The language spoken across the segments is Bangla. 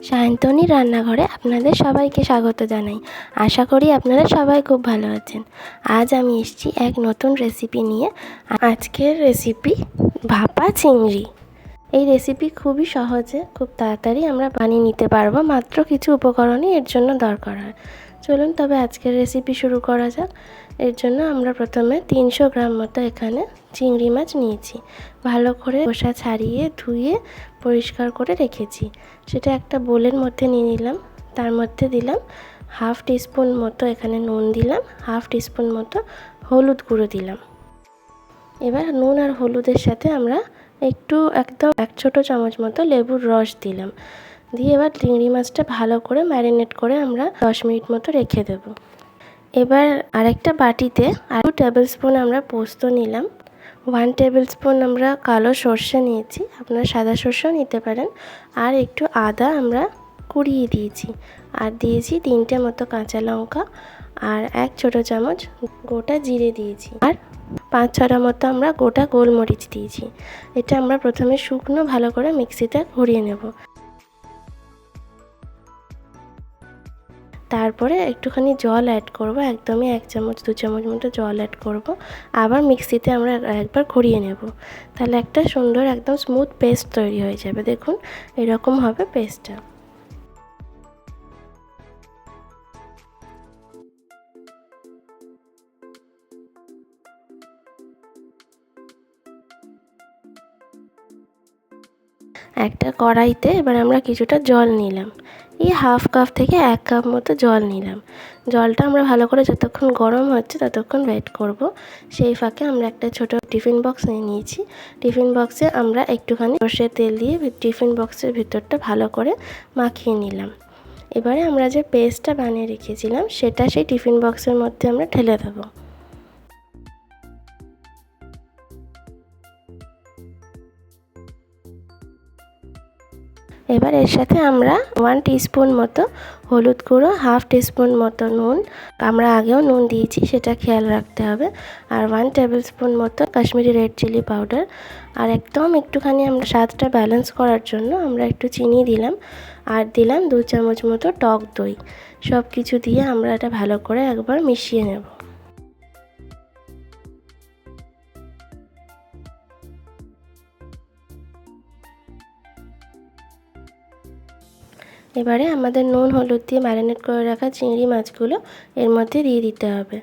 সায়ন্তনী রান্নাঘরে আপনাদের সবাইকে স্বাগত জানাই। আশা করি আপনারা সবাই খুব ভালো আছেন। আজ আমি এসেছি এক নতুন রেসিপি নিয়ে। আজকের রেসিপি ভাপা চিংড়ি। এই রেসিপি খুবই সহজে, খুব তাড়াতাড়ি আমরা বানিয়ে নিতে পারব। মাত্র কিছু উপকরণই এর জন্য দরকার হয়। চলুন, তবে আজকের রেসিপি শুরু করা যাক। এর জন্য আমরা প্রথমে তিনশো গ্রাম মতো এখানে চিংড়ি মাছ নিয়েছি। ভালো করে খোসা ছাড়িয়ে ধুয়ে পরিষ্কার করে রেখেছি। সেটা একটা বোলের মধ্যে নিয়ে নিলাম। তার মধ্যে দিলাম হাফ টিস্পুন মতো এখানে নুন দিলাম, হাফ টিস্পুন মতো হলুদ গুঁড়ো দিলাম। এবার নুন আর হলুদের সাথে আমরা একটু একদম এক ছোটো চামচ মতো লেবুর রস দিলাম। দিয়ে এবার চিংড়ি মাছটা ভালো করে ম্যারিনেট করে আমরা দশ মিনিট মতো রেখে দেব। এবার আরেকটা বাটিতে আরও টেবিল স্পুন আমরা পোস্ত নিলাম। ওয়ান টেবিল স্পুন আমরা কালো সর্ষে নিয়েছি, আপনারা সাদা সর্ষেও নিতে পারেন। আর একটু আদা আমরা কুড়িয়ে দিয়েছি। আর দিয়েছি তিনটে মতো কাঁচা লঙ্কা আর এক ছোটো চামচ গোটা জিরে দিয়েছি। আর পাঁচ ছটা মতো আমরা গোটা গোলমরিচ দিয়েছি। এটা আমরা প্রথমে শুকনো ভালো করে মিক্সিতে ঘুরিয়ে নেব। তারপরে একটুখানি জল অ্যাড করব, একদমই এক চামচ, দু চামচ মতো জল অ্যাড করব। আবার মিক্সিতে আমরা একবার ঘুরিয়ে নেব। তাহলে একটা সুন্দর একদম স্মুথ পেস্ট তৈরি হয়ে যাবে। দেখুন, এরকম হবে পেস্টটা একটা কড়াইতে এবার আমরা কিছুটা জল নিলাম। এই হাফ কাপ থেকে এক কাপ মতো জল নিলাম। জলটা আমরা ভালো করে যতক্ষণ গরম হচ্ছে ততক্ষণ ওয়েট করব। সেই ফাঁকে আমরা একটা ছোট টিফিন বক্স নিয়ে নিয়েছি। টিফিন বক্সে আমরা একটুখানি সর্ষের তেল দিয়ে টিফিন বক্সের ভিতরটা ভালো করে মাখিয়ে নিলাম। এবারে আমরা যে পেস্টটা বানিয়ে রেখেছিলাম, সেটা সেই টিফিন বক্সের মধ্যে আমরা ঠেলে দেবো। এবার এর সাথে আমরা ওয়ান টিস্পুন মতো হলুদ গুঁড়ো হাফ টিস্পুন মতো নুন। আমরা আগেও নুন দিয়েছি, সেটা খেয়াল রাখতে হবে। আর ওয়ান টেবিল স্পুন মতো কাশ্মীরি রেড চিলি পাউডার আর একদম একটুখানি আমরা স্বাদটা ব্যালেন্স করার জন্য আমরা একটু চিনি দিলাম। আর দিলাম দু চামচ মতো টক দই। সব কিছু দিয়ে আমরা এটা ভালো করে একবার মিশিয়ে নেব। এবারে আমাদের নুন, হলুদ দিয়ে ম্যারিনেট করে রাখা চিংড়ি মাছগুলো এর মধ্যে দিয়ে দিতে হবে।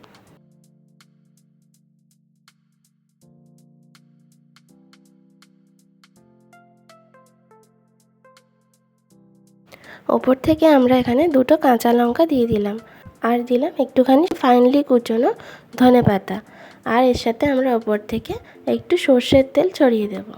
ওপর থেকে আমরা এখানে দুটো কাঁচা লঙ্কা দিয়ে দিলাম। আর দিলাম একটুখানি ফাইনলি কুচোনো ধনে পাতা আর এর সাথে আমরা ওপর থেকে একটু সর্ষের তেল ছড়িয়ে দেবো।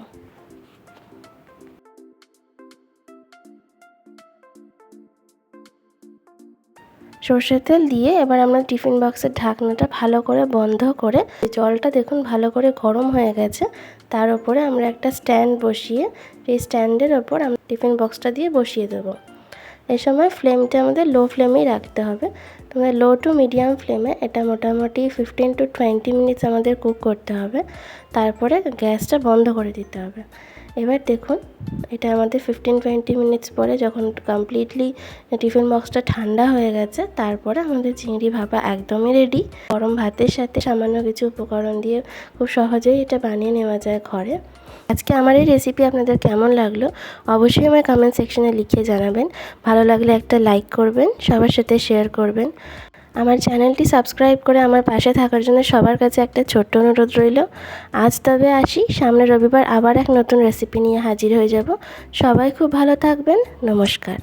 সর্ষের তেল দিয়ে এবার আমরা টিফিন বক্সের ঢাকনাটা ভালো করে বন্ধ করে জলটা দেখুন ভালো করে গরম হয়ে গেছে। তার উপরে আমরা একটা স্ট্যান্ড বসিয়ে, এই স্ট্যান্ডের ওপর আমরা টিফিন বক্সটা দিয়ে বসিয়ে দেবো। এ সময় ফ্লেমটা আমাদের লো ফ্লেমেই রাখতে হবে। তোমাদের লো টু মিডিয়াম ফ্লেমে এটা মোটামুটি ফিফটিন টু টোয়েন্টি মিনিটস আমাদের কুক করতে হবে। তারপরে গ্যাসটা বন্ধ করে দিতে হবে। এবার দেখুন, এটা আমাদের ফিফটিন টোয়েন্টি মিনিটস পরে যখন কমপ্লিটলি টিফিন বক্সটা ঠান্ডা হয়ে গেছে, তারপরে আমাদের চিংড়ি ভাপা একদমই রেডি গরম ভাতের সাথে সামান্য কিছু উপকরণ দিয়ে খুব সহজেই এটা বানিয়ে নেওয়া যায় ঘরে। আজকে আমার এই রেসিপি আপনাদের কেমন লাগল অবশ্যই আমার কমেন্ট সেকশনে লিখে জানাবেন। ভালো লাগলে একটা লাইক করবেন, সবার সাথে শেয়ার করবেন। আমার চ্যানেলটি সাবস্ক্রাইব করে আমার পাশে থাকার জন্য সবার কাছে একটা ছোট্ট অনুরোধ রইল। আজ তবে আসি, সামনে রবিবার আবার এক নতুন রেসিপি নিয়ে হাজির হয়ে যাব। সবাই খুব ভালো থাকবেন, নমস্কার।